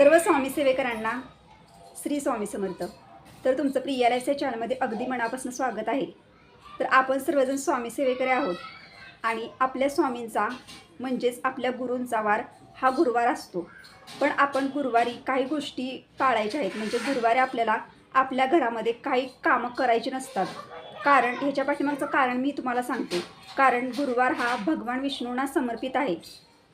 सर्व स्वामी सेवेकरांना श्री स्वामी समर्थ. तर तुमचं प्रिया लाईफ या चॅनलमध्ये अगदी मनापासून स्वागत आहे. तर आपण सर्वजण स्वामी सेवेकरे आहोत. आणि आपल्या स्वामींचा म्हणजेच आपल्या गुरूंचा वार हा गुरुवार असतो. पण आपण गुरुवारी काही गोष्टी पाळायच्या आहेत. म्हणजे गुरुवारी आपल्याला आपल्या घरामध्ये काही कामं करायची नसतात. कारण ह्याच्या पाठीमागचं कारण मी तुम्हाला सांगते. कारण गुरुवार हा भगवान विष्णूंना समर्पित आहे.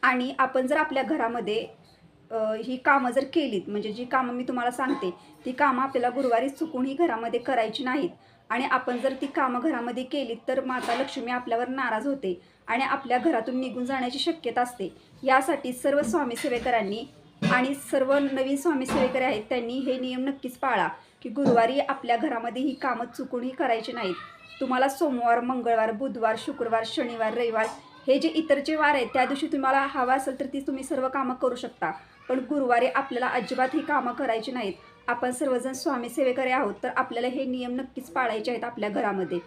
आणि आपण जर आपल्या घरामध्ये ही कामं जर केलीत म्हणजे जी कामं मी तुम्हाला सांगते ती कामं आपल्याला गुरुवारी चुकूनही घरामध्ये करायची नाहीत. आणि आपण जर ती कामं घरामध्ये केलीत तर माता लक्ष्मी आपल्यावर नाराज होते आणि आपल्या घरातून निघून जाण्याची शक्यता असते. यासाठी सर्व स्वामी सेवेकरांनी आणि सर्व नवीन स्वामी सेवेकरी आहेत त्यांनी हे नियम नक्कीच पाळा की गुरुवारी आपल्या घरामध्ये ही कामं चुकूनही करायची नाहीत. तुम्हाला सोमवार मंगळवार बुधवार शुक्रवार शनिवार रविवार हे जे इतरचे वार आहेत त्या दिवशी तुम्हाला हवा असेल तर ती तुम्ही सर्व कामं करू शकता. पण गुरुवारी आपल्याला अजिबात ही कामं करायची नाहीत. आपण सर्वजण स्वामी सेवेकरी आहोत तर आपल्याला हे नियम नक्कीच पाळायचे आहेत आपल्या घरामध्ये.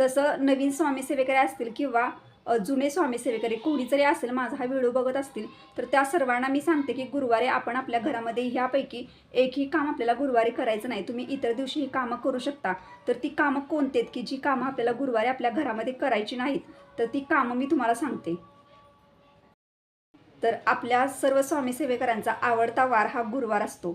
तसं नवीन स्वामी सेवेकरी असतील किंवा जुने स्वामी सेवेकरी कोणी जरी असेल माझा हा व्हिडिओ बघत असतील तर त्या सर्वांना मी सांगते की गुरुवारी आपण आपल्या घरामध्ये ह्यापैकी एकही काम आपल्याला गुरुवारी करायचं नाही. तुम्ही इतर दिवशी ही कामं करू शकता. तर ती कामं कोणती आहेत की जी कामं आपल्याला गुरुवारी आपल्या घरामध्ये करायची नाहीत? तर ती कामं मी तुम्हाला सांगते. तर आपल्या सर्व स्वामी सेवेकरांचा आवडता वार हा गुरुवार असतो.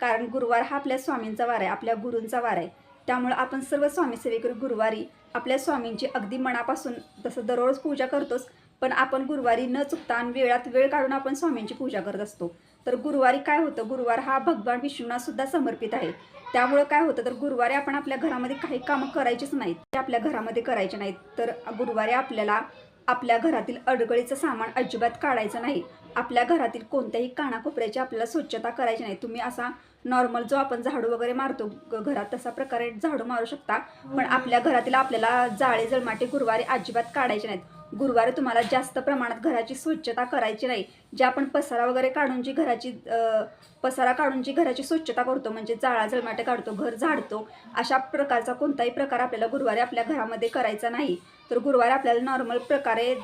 कारण गुरुवार हा आपल्या स्वामींचा वार आहे आपल्या गुरूंचा वार आहे. त्यामुळं आपण सर्व स्वामी सेवेकरी गुरुवारी आपल्या स्वामींची अगदी मनापासून तसं दररोज पूजा करतोच पण आपण गुरुवारी न चुकता आणि वेळात वेळ काढून आपण स्वामींची पूजा करत असतो. तर गुरुवारी काय होतं? गुरुवार हा भगवान विष्णूंना सुद्धा समर्पित आहे. त्यामुळं काय होतं? तर गुरुवारी आपण आपल्या घरामध्ये काही कामं करायचीच नाहीत. ते आपल्या घरामध्ये करायचे नाहीत. तर गुरुवारी आपल्याला आपल्या घरातील अडगळीचं सामान अजिबात काढायचं नाही. आपल्या घरातील कोणत्याही कानाकोपऱ्याची आपल्याला स्वच्छता करायची नाही. तुम्ही असा नॉर्मल जो आपण झाडू वगैरे मारतो घरात तसा प्रकारे झाडू मारू शकता. पण आपल्या घरातील आपल्याला जाळे जळमाटे गुरुवारी अजिबात काढायचे नाहीत. गुरुवारी तुम्हाला जास्त प्रमाणात घराची स्वच्छता करायची नाही. जे आपण पसारा वगैरे काढून जी घराची पसारा काढून जी घराची स्वच्छता करतो म्हणजे जाळा जळमाटे काढतो घर झाडतो अशा प्रकारचा कोणताही प्रकार आपल्याला गुरुवारी आपल्या घरामध्ये करायचा नाही. तर गुरुवारी आपल्याला नॉर्मल प्रकारे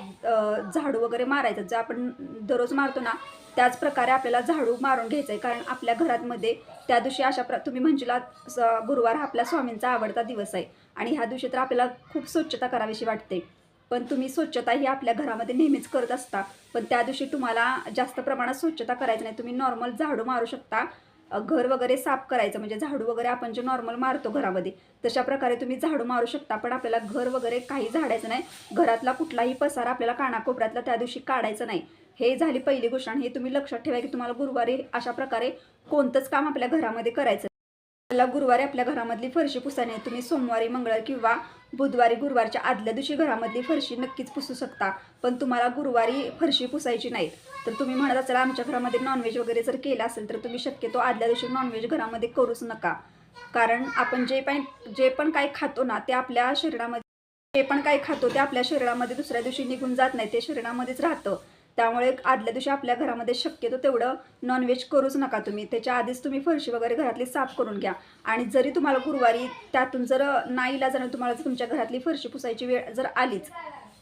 झाडू वगैरे मारायचं. जे आपण दररोज मारतो ना त्याच प्रकारे आपल्याला झाडू मारून घ्यायचं आहे कारण आपल्या घरामध्ये त्या दिवशी अशा प्र तुम्ही म्हणजेला गुरुवार हा आपल्या स्वामींचा आवडता दिवस आहे. आणि ह्या दिवशी तर आपल्याला खूप स्वच्छता करावीशी वाटते. पण तुम्ही स्वच्छता ही आपल्या घरामध्ये नेहमीच करत असता. पण त्या दिवशी तुम्हाला जास्त प्रमाणात स्वच्छता करायची नाही. तुम्ही नॉर्मल झाडू मारू शकता. घर वगैरे साफ करायचं म्हणजे झाडू वगैरे आपण जे नॉर्मल मारतो घरामध्ये तशा प्रकारे तुम्ही झाडू मारू शकता. पण आपल्याला घर वगैरे काही झाडायचं नाही. घरातला कुठलाही पसारा आपल्याला कानाकोपऱ्यातला त्या दिवशी काढायचं नाही. हे झाली पहिली गोष्ट आणि हे तुम्ही लक्षात ठेवा की तुम्हाला गुरुवारी अशा प्रकारे कोणतंच काम आपल्या घरामध्ये करायचं आपल्याला गुरुवारी आपल्या घरामधली फरशी पुसाने तुम्ही सोमवारी मंगळवार किंवा बुधवारी गुरुवारच्या आदल्या दिवशी घरामधली फरशी नक्कीच पुसू शकता पण तुम्हाला गुरुवारी फरशी पुसायची नाही तर तुम्ही म्हणत असाल आमच्या घरामध्ये नॉनव्हेज वगैरे जर केलं असेल तर तुम्ही शक्यतो आदल्या दिवशी नॉनव्हेज घरामध्ये करूच नका. कारण आपण जे पण जे पण काही खातो ना ते आपल्या शरीरामध्ये जे पण काही खातो ते आपल्या शरीरामध्ये दुसऱ्या दिवशी निघून जात नाही ते शरीरामध्येच राहतं. त्यामुळे आदल्या दिवशी आपल्या घरामध्ये शक्यतो तेवढं नॉनव्हेज करूच नका तुम्ही. त्याच्या आधीच तुम्ही फरशी वगैरे घरातली साफ करून घ्या. आणि जरी तुम्हाला गुरुवारी त्यातून जर नाही जाणार तुम्हाला जर तुमच्या घरातली फरशी पुसायची वेळ जर आलीच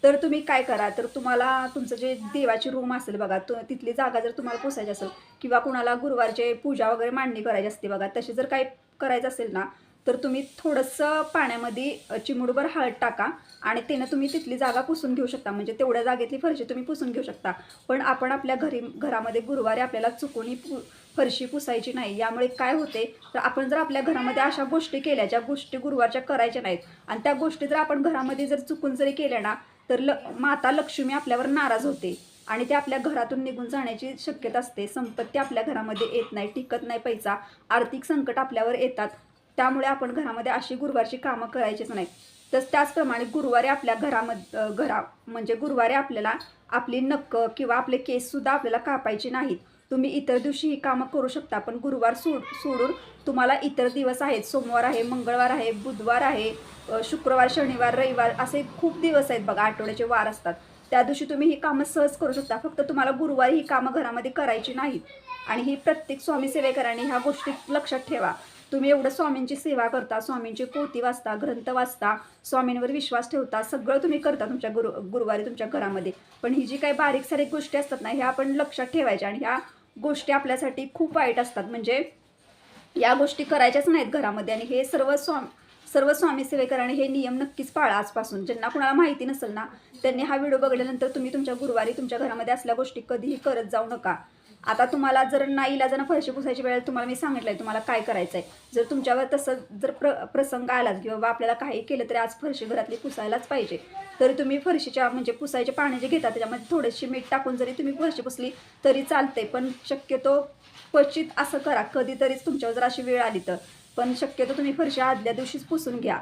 तर तुम्ही काय करा? तर तुम्हाला तुमचं जे देवाची रूम असेल बघा तो तिथली जागा जर तुम्हाला पुसायची असेल किंवा कुणाला गुरुवारचे पूजा वगैरे मांडणी करायची असते बघा तशी जर काही करायचं असेल ना तर तुम्ही थोडंसं पाण्यामध्ये चिमुडभर हळद टाका आणि त्यानं तुम्ही तिथली जागा पुसून घेऊ शकता. म्हणजे तेवढ्या जागेतली फरशी तुम्ही पुसून घेऊ शकता. पण आपण आपल्या घरी घरामध्ये गुरुवारी आपल्याला चुकूनही पु फरशी पुसायची नाही. यामुळे काय होते तर आपण जर आपल्या घरामध्ये अशा गोष्टी केल्या ज्या गोष्टी गुरुवारच्या करायच्या नाहीत आणि त्या गोष्टी जर आपण घरामध्ये जर चुकून जरी केल्या ना तर ल माता लक्ष्मी आपल्यावर नाराज होते आणि ते आपल्या घरातून निघून जाण्याची शक्यता असते. संपत्ती आपल्या घरामध्ये येत नाही टिकत नाही पैसा आर्थिक संकट आपल्यावर येतात. त्यामुळे आपण घरामध्ये अशी गुरुवारची कामं करायचीच नाहीत तर त्याचप्रमाणे गुरुवारी आपल्या घरामध्ये घरा म्हणजे गुरुवारी आपल्याला आपली नक्क किंवा आपले केससुद्धा आपल्याला कापायचे नाहीत. तुम्ही इतर दिवशी ही कामं करू शकता पण गुरुवार सोड सोडून तुम्हाला इतर दिवस आहेत. सोमवार आहे मंगळवार आहे बुधवार आहे शुक्रवार शनिवार रविवार असे खूप दिवस आहेत बघा आठवड्याचे वार असतात. त्या दिवशी तुम्ही ही कामं सहज करू शकता. फक्त तुम्हाला गुरुवारी ही कामं घरामध्ये करायची नाहीत. आणि ही प्रत्येक स्वामी सेवेकरांनी ह्या गोष्टी लक्षात ठेवा. तुम्ही एवढं स्वामींची सेवा करता स्वामींची पोती वाचता ग्रंथ वाचता स्वामींवर विश्वास ठेवता सगळं तुम्ही करता तुमच्या गुरु गुरुवारी तुमच्या घरामध्ये. पण ही जी काही बारीक सारीक गोष्टी असतात ना ह्या आपण लक्षात ठेवायच्या आणि ह्या गोष्टी आपल्यासाठी खूप वाईट असतात. म्हणजे या गोष्टी करायच्याच नाहीत घरामध्ये आणि हे सर्व स्वाम सर्व स्वामी सेवेकरांनी हे नियम नक्कीच पाळा आजपासून. ज्यांना कुणाला माहिती नसेल ना त्यांनी हा व्हिडिओ बघितल्यानंतर तुम्ही तुमच्या गुरुवारी तुमच्या घरामध्ये असल्या गोष्टी कधीही करत जाऊ नका. आता तुम्हाला जर नाही इलाजानं फरशी पुसायची वेळेला तुम्हाला मी सांगितलं आहे तुम्हाला काय करायचं आहे जर तुमच्यावर तसं जर प्र प्रसंग आलाच की बाबा आपल्याला काही केलं तरी आज फरशी घरातली पुसायलाच पाहिजे. तरी तुम्ही फरशीच्या म्हणजे पुसायचे पाणी जे घेता त्याच्यामध्ये थोडीशी मीठ टाकून जरी तुम्ही फरशी पुसली तरी चालते पण शक्यतो क्वचित असं करा. कधीतरीच तुमच्यावर जर अशी वेळ आली तर. पण शक्यतो तुम्ही फरशी आदल्या दिवशीच पुसून घ्या.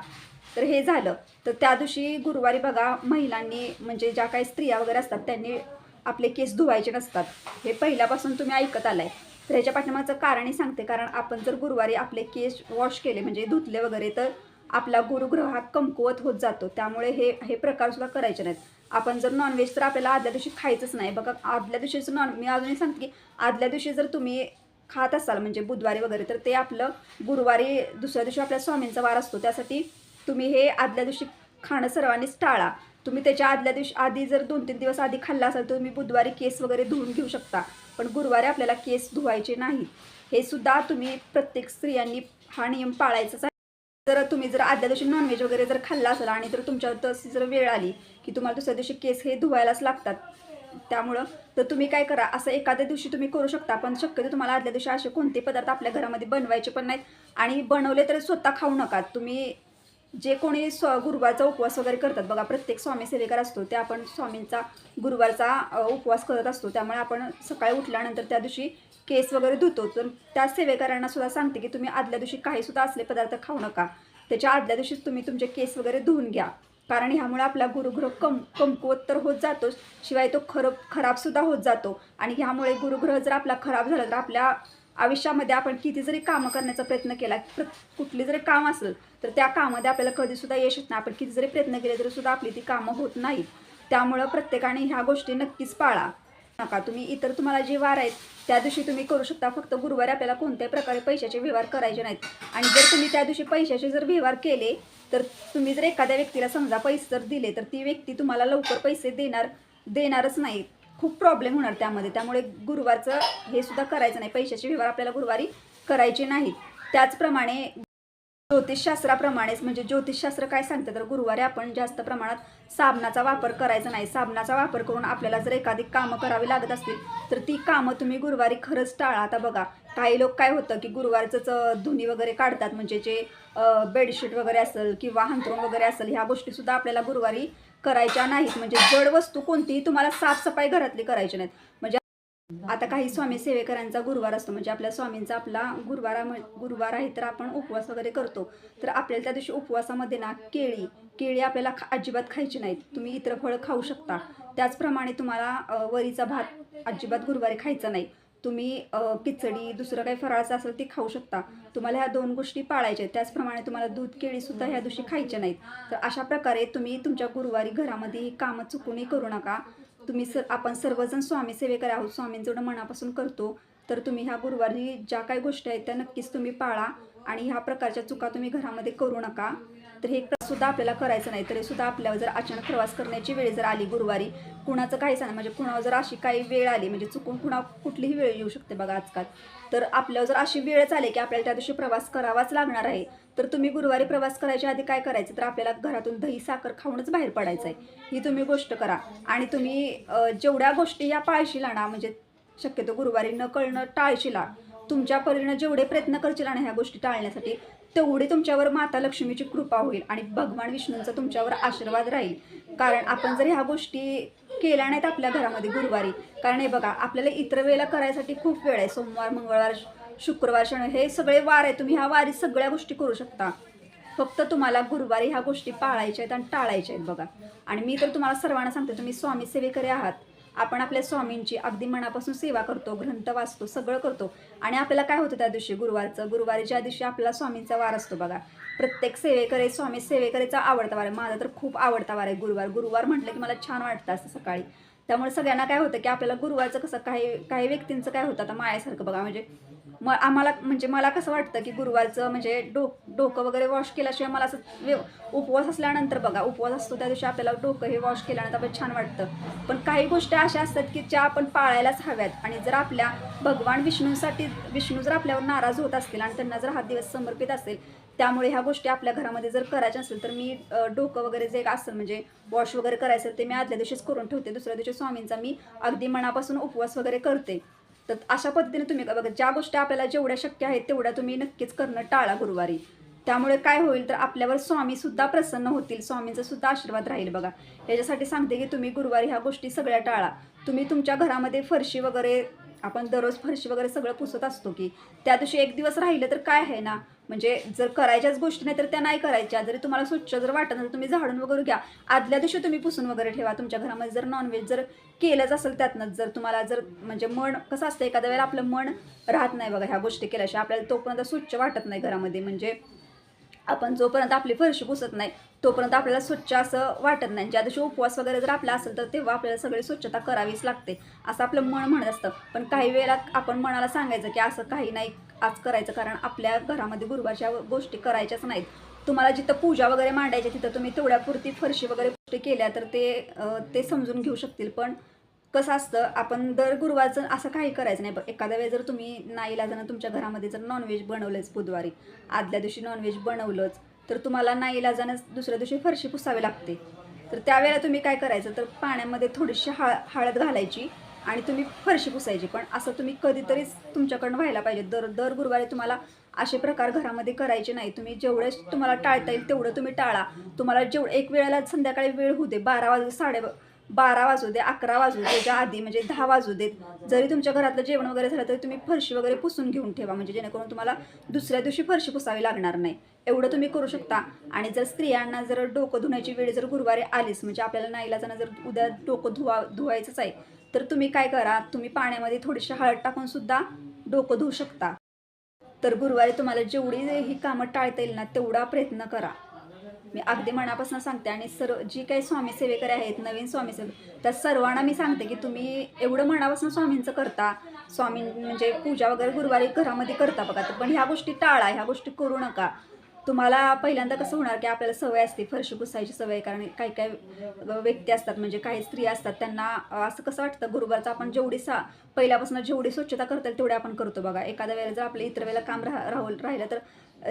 तर हे झालं. तर त्या दिवशी गुरुवारी बघा महिलांनी म्हणजे ज्या काही स्त्रिया वगैरे असतात त्यांनी आपले केस धुवायचे नसतात. हे पहिल्यापासून तुम्ही ऐकत आलाय. तर ह्याच्या पाठीमागचं कारणही सांगते कारण आपण जर गुरुवारी आपले केस वॉश केले म्हणजे धुतले वगैरे तर आपला गुरुग्रह हा कमकुवत होत जातो. त्यामुळे हे हे प्रकार सुद्धा करायचे नाहीत. आपण जर नॉनव्हेज तर आपल्याला आदल्या दिवशी खायचंच नाही. बघा आदल्या दिवशीचं नॉन मी अजूनही सांगते की आदल्या दिवशी जर तुम्ही खात असाल म्हणजे बुधवारी वगैरे तर ते आपलं गुरुवारी दुसऱ्या दिवशी आपल्या स्वामींचा वार असतो. त्यासाठी तुम्ही हे आदल्या दिवशी खाणं सर्वांनीच टाळा. तुम्ही त्याच्या आदल्या दिवशी आधी जर दोन तीन दिवस आधी खाल्ला असाल तर तुम्ही बुधवारी केस वगैरे धुवून घेऊ शकता. पण गुरुवारी आपल्याला केस धुवायचे नाही. हे सुद्धा तुम्ही प्रत्येक स्त्रियांनी हा नियम पाळायचाच आहे. जर तुम्ही जर आदल्या दिवशी नॉनव्हेज वगैरे जर खाल्ला असाल आणि जर तुमच्यावर तशी जर वेळ आली की तुम्हाला दुसऱ्या दिवशी केस हे धुवायलाच लागतात त्यामुळं तर तुम्ही काय करा असं एखाद्या दिवशी तुम्ही करू शकता पण शक्यतो तुम्हाला आदल्या दिवशी असे कोणते पदार्थ आपल्या घरामध्ये बनवायचे पण नाहीत. आणि बनवले तरी स्वतः खाऊ नका. तुम्ही जे कोणी स्व गुरुवारचा उपवास वगैरे करतात बघा प्रत्येक स्वामी सेवेकर असतो ते आपण स्वामींचा गुरुवारचा उपवास करत असतो त्यामुळे आपण सकाळी उठल्यानंतर त्या दिवशी केस वगैरे धुतो तर त्या सेवेकरांना सुद्धा सांगते की तुम्ही आदल्या दिवशी काहीसुद्धा असले पदार्थ खाऊ नका. त्याच्या आदल्या दिवशीच तुम्ही तुमचे केस वगैरे धुवून घ्या. कारण ह्यामुळे आपला गुरुग्रह कम कमकुवत तर होत जातोच शिवाय तो खरब खराबसुद्धा होत जातो. आणि ह्यामुळे गुरुग्रह जर आपला खराब झाला तर आपल्या आयुष्यामध्ये आपण किती जरी कामं करण्याचा प्रयत्न केला कुठली जरी काम असेल तर त्या कामामध्ये आपल्याला कधीसुद्धा यश येत नाही. आपण किती जरी प्रयत्न केले तरी सुद्धा आपली ती कामं होत नाहीत. त्यामुळं प्रत्येकाने ह्या गोष्टी नक्कीच पाळा. नका तुम्ही इतर तुम्हाला जे वार आहेत त्या दिवशी तुम्ही करू शकता. फक्त गुरुवारी आपल्याला कोणत्याही प्रकारे पैशाचे व्यवहार करायचे नाहीत. आणि जर तुम्ही त्या दिवशी पैशाचे जर व्यवहार केले तर तुम्ही जर एखाद्या व्यक्तीला समजा पैसे जर दिले तर ती व्यक्ती तुम्हाला लवकर पैसे देणार देणारच नाही. खूप प्रॉब्लेम होणार त्यामध्ये. त्यामुळे गुरुवारचं हे सुद्धा करायचं नाही. पैशाचे व्यवहार आपल्याला गुरुवारी करायचे नाहीत. त्याचप्रमाणे ज्योतिषशास्त्राप्रमाणेच म्हणजे ज्योतिषशास्त्र काय सांगतं? तर गुरुवारी आपण जास्त प्रमाणात साबणाचा वापर करायचा नाही. साबणाचा वापर करून आपल्याला जर एखादी कामं करावी लागत असतील तर ती कामं तुम्ही गुरुवारी खरंच टाळा. आता बघा काही लोक काय होतं की गुरुवारचंच धुनी वगैरे काढतात. म्हणजे जे बेडशीट वगैरे असेल किंवा हंतरून वगैरे असेल ह्या गोष्टीसुद्धा आपल्याला गुरुवारी करायच्या नाहीत. म्हणजे जड वस्तू कोणतीही तुम्हाला साफसफाई घरातली करायची नाहीत. म्हणजे आता काही स्वामी सेवेकरांचा गुरुवार असतो. म्हणजे आपल्या स्वामींचा आपला गुरुवारा गुरुवार आहे तर आपण उपवास वगैरे करतो. तर आपल्याला त्या दिवशी उपवासामध्ये ना केळी केळी आपल्याला खा अजिबात खायची नाहीत. तुम्ही इतर फळं खाऊ शकता. त्याचप्रमाणे तुम्हाला वरीचा भात अजिबात गुरुवारी खायचा नाही. तुम्ही खिचडी दुसरं काही फराळाचं असेल ते खाऊ शकता. तुम्हाला ह्या दोन गोष्टी पाळायच्या आहेत. त्याचप्रमाणे तुम्हाला दूध केळीसुद्धा ह्या दिवशी खायच्या नाहीत. तर अशा प्रकारे तुम्ही तुमच्या गुरुवारी घरामध्ये ही कामं चुकूनही करू नका. तुम्ही सर आपण सर्वजण स्वामी सेवेकर आहोत. स्वामींचं मनापासून करतो. तर तुम्ही ह्या गुरुवारी ज्या काही गोष्टी आहेत त्या नक्कीच तुम्ही पाळा आणि ह्या प्रकारच्या चुका तुम्ही घरामध्ये करू नका. तर हे सुद्धा आपल्याला करायचं नाही. तरी सुद्धा आपल्यावर जर अचानक प्रवास करण्याची वेळ जर आली गुरुवारी कुणाचं काही सांग म्हणजे कुणावर जर अशी काही वेळ आली म्हणजे चुकून कुणा कुठलीही वेळ येऊ शकते बघा आजकाल. तर आपल्यावर जर अशी वेळच आली की आपल्याला त्या दिवशी प्रवास करावाच लागणार आहे तर तुम्ही गुरुवारी प्रवास करायच्या आधी काय करायचं? तर आपल्याला घरातून दही साखर खाऊनच बाहेर पडायचं आहे ही तुम्ही गोष्ट करा. आणि तुम्ही जेवढ्या गोष्टी या पाळशीला ना म्हणजे शक्यतो गुरुवारी न कळणं टाळशीला तुमच्या परीनं जेवढे प्रयत्न करशील ना ह्या गोष्टी टाळण्यासाठी तेवढी तुमच्यावर माता लक्ष्मीची कृपा होईल आणि भगवान विष्णूंचा तुमच्यावर आशीर्वाद राहील. कारण आपण जर ह्या गोष्टी केल्या नाहीत आपल्या घरामध्ये गुरुवारी कारण हे बघा आपल्याला इतर वेळेला करायसाठी खूप वेळ आहे. सोमवार मंगळवार शुक्रवार शनिवार हे सगळे वार आहे. तुम्ही ह्या वारी सगळ्या गोष्टी करू शकता. फक्त तुम्हाला गुरुवारी ह्या गोष्टी पाळायच्या आहेत आणि टाळायच्या आहेत बघा. आणि मी तर तुम्हाला सर्वांना सांगते तुम्ही स्वामी सेवेकरी आहात. आपण आपल्या स्वामींची अगदी मनापासून सेवा करतो ग्रंथ वाचतो सगळं करतो. आणि आपल्याला काय होतं त्या दिवशी गुरुवारचं? गुरुवारीच्या दिवशी आपला स्वामींचा वार असतो बघा. प्रत्येक सेवेकरे स्वामी सेवेकरेचा आवडता वार आहे. माझा तर खूप आवडता वार आहे गुरुवार. गुरुवार म्हटलं की मला छान वाटतं असं सकाळी. त्यामुळे सगळ्यांना काय होतं की आपल्याला गुरुवारचं कसं काही काही व्यक्तींचं काय होतं आता मायासारखं बघा म्हणजे मग आम्हाला म्हणजे मला कसं वाटतं की गुरुवारचं म्हणजे डोक डोकं वगैरे वॉश केल्याशिवाय मला असं व्यव उपवास असल्यानंतर बघा उपवास असतो त्या दिवशी आपल्याला डोकं हे वॉश केल्यानंतर आपल्याला छान वाटतं. पण काही गोष्टी अशा असतात की ज्या आपण पाळायलाच हव्यात. आणि जर आपल्या भगवान विष्णूसाठी विष्णू जर आपल्यावर नाराज होत असतील आणि त्यांना जर हा दिवस समर्पित असेल त्यामुळे ह्या गोष्टी आपल्या घरामध्ये जर करायच्या असेल तर मी डोकं वगैरे जे असेल म्हणजे वॉश वगैरे करायचं असेल ते मी आदल्या दिवशीच करून ठेवते. दुसऱ्या दिवशी स्वामींचा मी अगदी मनापासून उपवास वगैरे करते. तर अशा पद्धतीने तुम्ही बघा ज्या गोष्टी आपल्याला जेवढ्या शक्य आहेत तेवढ्या तुम्ही नक्कीच करणं टाळा गुरुवारी. त्यामुळे काय होईल तर आपल्यावर स्वामीसुद्धा प्रसन्न होतील स्वामींचा सुद्धा आशीर्वाद राहील बघा. याच्यासाठी सांगते की तुम्ही गुरुवारी ह्या गोष्टी सगळ्या टाळा. तुम्ही तुमच्या घरामध्ये फरशी वगैरे आपण दररोज फरशी वगैरे सगळं पुसत असतो की त्या दिवशी एक दिवस राहिलं तर काय आहे ना? म्हणजे जर करायच्याच गोष्टी नाही तर त्या नाही करायच्या. जरी तुम्हाला स्वच्छ जर वाटत तर तुम्ही झाडून वगैरे घ्या. आदल्या दिवशी तुम्ही पुसून वगैरे ठेवा. तुमच्या घरामध्ये जर नॉनव्हेज जर केलंच असेल त्यातनं जर तुम्हाला जर म्हणजे मन कसं असतं एखाद्या वेळेला आपलं मन राहत नाही बघा ह्या गोष्टी केल्याशिवाय. आपल्याला तोपर्यंत स्वच्छ वाटत नाही घरामध्ये. म्हणजे आपण जोपर्यंत आपली फरशी पुसत नाही तोपर्यंत आपल्याला स्वच्छ असं वाटत नाही. ज्या दिवशी उपवास वगैरे जर आपला असेल तर तेव्हा आपल्याला सगळी स्वच्छता करावीच लागते. असं आपलं मन म्हणत असतं. पण काही वेळेला आपण मनाला सांगायचं की असं काही नाही आज करायचं कारण आपल्या घरामध्ये गुरुवारच्या गोष्टी करायच्याच नाहीत. तुम्हाला जिथं पूजा वगैरे मांडायची तिथं तुम्ही तेवढ्यापुरती फरशी वगैरे गोष्टी केल्या तर ते ते समजून घेऊ शकतील. पण कसं असतं आपण दर गुरुवारचं असं काही करायचं नाही. बघ एखाद्या वेळेस जर तुम्ही नाईलाजानं तुमच्या घरामध्ये जर नॉनव्हेज बनवलंच बुधवारी आदल्या दिवशी नॉनव्हेज बनवलंच तर तुम्हाला नाईलाजानं दुसऱ्या दिवशी फरशी पुसावी लागते. तर त्यावेळेला तुम्ही काय करायचं तर पाण्यामध्ये थोडीशी हळ हळद घालायची आणि तुम्ही फरशी पुसायची. पण असं तुम्ही कधीतरीच तुमच्याकडनं व्हायला पाहिजे. दर दर गुरुवारी तुम्हाला असे प्रकार घरामध्ये करायचे नाही. तुम्ही जेवढे तुम्हाला टाळता येईल तेवढं तुम्ही टाळा. तुम्हाला जेवढं एक वेळेला संध्याकाळी वेळ होऊ दे बारा वाजून साडे बारा वाजू दे अकरा वाजू दे त्याच्या आधी म्हणजे दहा वाजू देत. जरी तुमच्या घरातलं जेवण वगैरे झालं तरी तुम्ही फरशी वगैरे पुसून घेऊन ठेवा. म्हणजे जेणेकरून तुम्हाला दुसऱ्या दिवशी फरशी पुसावी लागणार नाही. एवढं तुम्ही करू शकता. आणि जर स्त्रियांना जर डोकं धुण्याची वेळ जर गुरुवारी आलीच म्हणजे आपल्याला नाईलाजानं जर उद्या डोकं धुवा धुवायचंच आहे तर तुम्ही काय करा तुम्ही पाण्यामध्ये थोडीशी हळद टाकून सुद्धा डोकं धुवू शकता. तर गुरुवारी तुम्हाला जेवढी ही कामं टाळता येईल ना तेवढा प्रयत्न करा. मी अगदी मनापासून सांगते आणि सर्व जी काही स्वामी सेवेकरी आहेत नवीन स्वामी सेवे त्या सर्वांना मी सांगते की तुम्ही एवढं मनापासून स्वामींचं करता. स्वामी म्हणजे पूजा वगैरे गुरुवारी घरामध्ये करता बघा. तर पण ह्या गोष्टी टाळा ह्या गोष्टी करू नका. तुम्हाला पहिल्यांदा कसं होणार की आपल्याला सवय असते फरशी पुसायची सवय कारण काही काही व्यक्ती असतात म्हणजे काही स्त्रिया असतात त्यांना असं कसं वाटतं गुरुवारचं आपण जेवढी सा पहिल्यापासून जेवढी स्वच्छता करता येईल तेवढी आपण करतो बघा. एखाद्या वेळेला जर आपले इतर वेळेला काम राह राहून राहिलं तर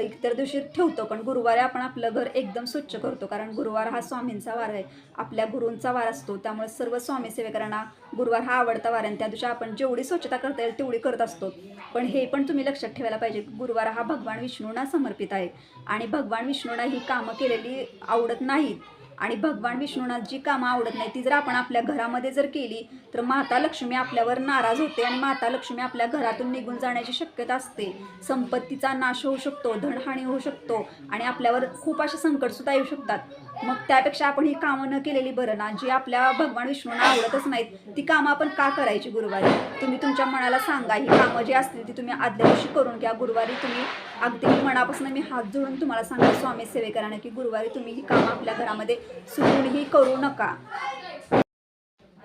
इतर दिवशी ठेवतो पण गुरुवारी आपण आपलं घर एकदम स्वच्छ करतो कारण गुरुवार हा स्वामींचा वार आहे. आपल्या गुरूंचा वार असतो त्यामुळे सर्व स्वामी सेवेकरांना गुरुवार हा आवडता वार आहे. आणि त्या दिवशी आपण जेवढी स्वच्छता करता येईल तेवढी करत असतो. पण हे पण तुम्ही लक्षात ठेवायला पाहिजे गुरुवार हा भगवान विष्णूंना समर्पित आहे. आणि भगवान विष्णूंना ही कामं केलेली आवडत नाहीत. आणि भगवान विष्णूंना जी कामं आवडत नाही ती जर आपण आपल्या घरामध्ये जर केली तर माता लक्ष्मी आपल्यावर नाराज होते आणि माता लक्ष्मी आपल्या घरातून निघून जाण्याची शक्यता असते. संपत्तीचा नाश होऊ शकतो धनहानी होऊ शकतो आणि आपल्यावर खूप असे संकटसुद्धा येऊ शकतात. मग त्यापेक्षा आपण ही कामं न केलेली बरं ना जी आपल्या भगवान विष्णूंना आवडतच नाहीत ती कामं आपण का करायची गुरुवारी? तुम्ही तुमच्या मनाला सांगा ही कामं जी असतील ती तुम्ही आदल्या दिवशी करून घ्या. गुरुवारी तुम्ही अगदी मनापासून मी हात जोडून तुम्हाला सांगा स्वामी सेवेकरांना की गुरुवारी तुम्ही ही कामं आपल्या घरामध्ये सुरूनही करू नका.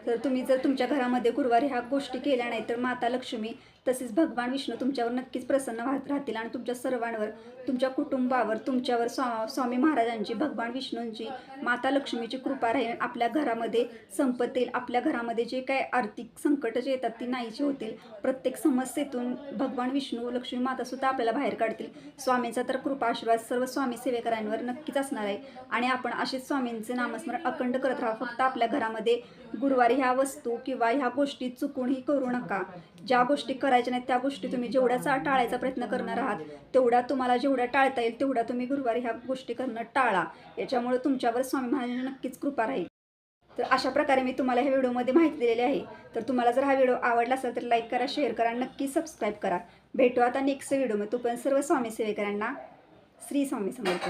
तर तुम्ही जर तुमच्या घरामध्ये गुरुवारी ह्या गोष्टी केल्या नाही तर माता लक्ष्मी तसेच भगवान विष्णू तुमच्यावर नक्कीच प्रसन्न वाहत राहतील आणि तुमच्या सर्वांवर तुमच्या कुटुंबावर तुमच्यावर स्वा स्वामी महाराजांची भगवान विष्णूंची माता लक्ष्मीची कृपा राहील. आपल्या घरामध्ये संपत येईल. आपल्या घरामध्ये जे काही आर्थिक संकट जे येतात ती नाहीची होतील. प्रत्येक समस्येतून भगवान विष्णू लक्ष्मी माता सुद्धा आपल्याला बाहेर काढतील. स्वामींचा तर कृपा आशीर्वाद सर्व स्वामी सेवेकरांवर नक्कीच असणार आहे. आणि आपण असेच स्वामींचे नामस्मरण अखंड करत राहा. फक्त आपल्या घरामध्ये गुरुवारी ह्या वस्तू किंवा ह्या गोष्टी चुकूनही करू नका. ज्या गोष्टी करायच्या नाहीत त्या गोष्टी तुम्ही जेवढ्याचा टाळायचा प्रयत्न करणार आहात तेवढ्या तुम्हाला जेवढ्या टाळता येईल तेवढ्या तुम्ही गुरुवारी ह्या गोष्टी करणं टाळा. याच्यामुळे तुमच्यावर स्वामी महाराजांची नक्कीच कृपा राहील. तर अशा प्रकारे मी तुम्हाला ह्या व्हिडिओमध्ये माहिती दिलेली आहे. तर तुम्हाला जर हा व्हिडिओ आवडला असेल तर लाईक करा शेअर करा नक्की सबस्क्राईब करा. भेटू आता नेक्स्ट व्हिडिओमध्ये. तोपर्यंत सर्व स्वामी सेवेकरांना श्री स्वामी समर्थ.